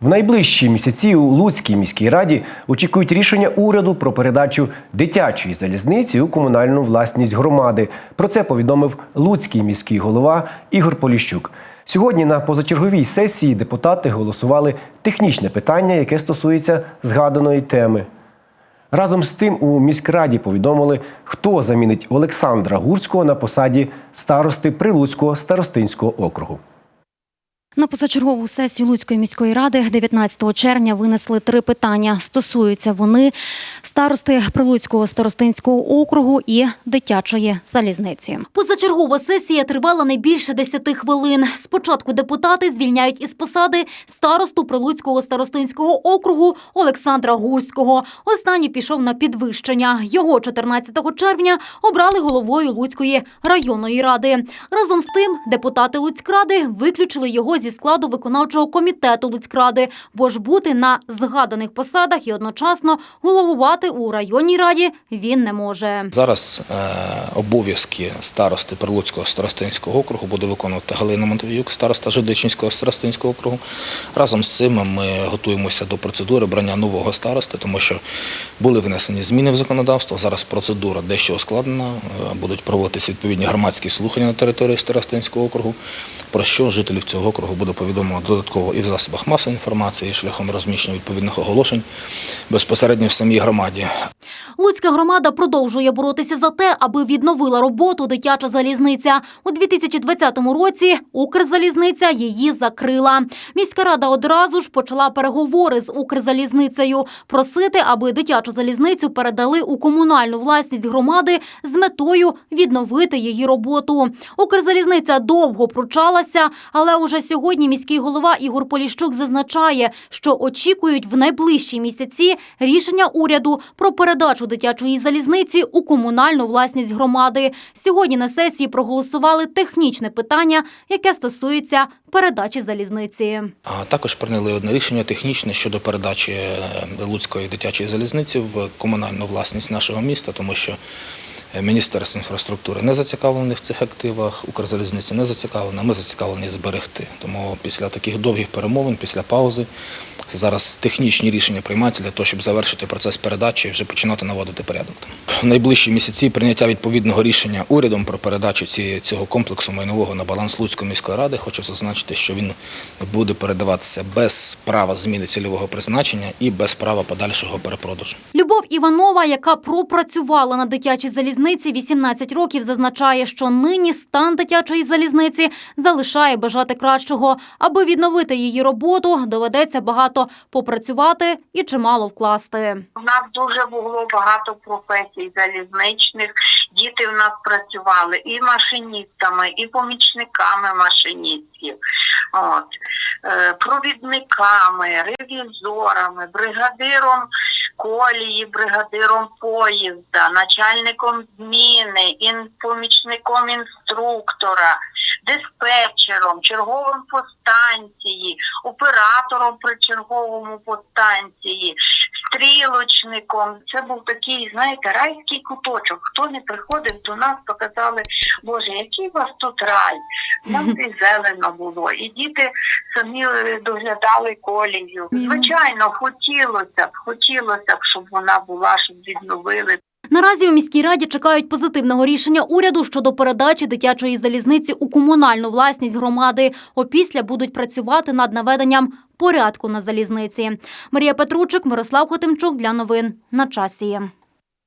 В найближчі місяці у Луцькій міській раді очікують рішення уряду про передачу дитячої залізниці у комунальну власність громади. Про це повідомив Луцький міський голова Ігор Поліщук. Сьогодні на позачерговій сесії депутати голосували технічне питання, яке стосується згаданої теми. Разом з тим у міськраді повідомили, хто замінить Олександра Гурського на посаді старости Прилуцького старостинського округу. На позачергову сесію Луцької міської ради 19 червня винесли три питання. Стосуються вони старости Прилуцького старостинського округу і дитячої залізниці. Позачергова сесія тривала не більше 10 хвилин. Спочатку депутати звільняють із посади старосту Прилуцького старостинського округу Олександра Гурського. Останній пішов на підвищення. Його 14 червня обрали головою Луцької районної ради. Разом з тим, депутати Луцькради виключили його зі складу виконавчого комітету Луцькради, бо ж бути на згаданих посадах і одночасно головувати у районній раді він не може. Зараз е, обов'язки старости Прилуцького старостинського округу буде виконувати Галина Монтовіюк, староста Жидичинського старостинського округу. Разом з цим ми готуємося до процедури брання нового старости, тому що були внесені зміни в законодавство. Зараз процедура дещо ускладнена. Е, Будуть проводитися відповідні громадські слухання на території старостинського округу, про що жителів цього округу буде повідомлено додатково і в засобах масової інформації, і шляхом розміщення відповідних оголошень безпосередньо в самій громаді. Луцька громада продовжує боротися за те, аби відновила роботу дитяча залізниця. У 2020 році Укрзалізниця її закрила. Міська рада одразу ж почала переговори з Укрзалізницею, просити, аби дитячу залізницю передали у комунальну власність громади з метою відновити її роботу. Укрзалізниця довго пручалася, але уже сьогодні міський голова Ігор Поліщук зазначає, що очікують в найближчі місяці рішення уряду про передачу дитячої залізниці у комунальну власність громади. Сьогодні на сесії проголосували технічне питання, яке стосується передачі залізниці. А також прийняли одне рішення технічне щодо передачі е, Луцької дитячої залізниці в комунальну власність нашого міста, тому що Міністерство інфраструктури не зацікавлене в цих активах, Укрзалізниця не зацікавлена, ми зацікавлені зберегти. Тому після таких довгих перемовин, після паузи, зараз технічні рішення приймаються для того, щоб завершити процес передачі і вже починати наводити порядок. В найближчі місяці прийняття відповідного рішення урядом про передачу цього комплексу майнового на баланс Луцької міської ради. Хочу зазначити, що він буде передаватися без права зміни цільового призначення і без права подальшого перепродажу. Любов Іванова, яка пропрацювала на дитячій залізниці 18 років, зазначає, що нині стан дитячої залізниці залишає бажати кращого. Аби відновити її роботу, доведеться багато попрацювати і чимало вкласти. У нас дуже було багато професій залізничних. Діти в нас працювали і машиністами, і помічниками машиністів, от, е, провідниками, ревізорами, бригадиром колії, бригадиром поїзда, начальником зміни, ін, помічником інструктора, диспетчером, черговим по станції, оператором при черговому по станції, стрілочником. Це був такий, знаєте, райський куточок. Хто не приходив до нас, то казали, Боже, який у вас тут рай? Нам і зелено було. І діти самі доглядали колію. Звичайно, хотілося б, хотілося б, щоб вона була, щоб відновили Наразі у міській раді чекають позитивного рішення уряду щодо передачі дитячої залізниці у комунальну власність громади. Опісля будуть працювати над наведенням порядку на залізниці. Марія Петручик, Мирослав Хотимчук для новин на часі.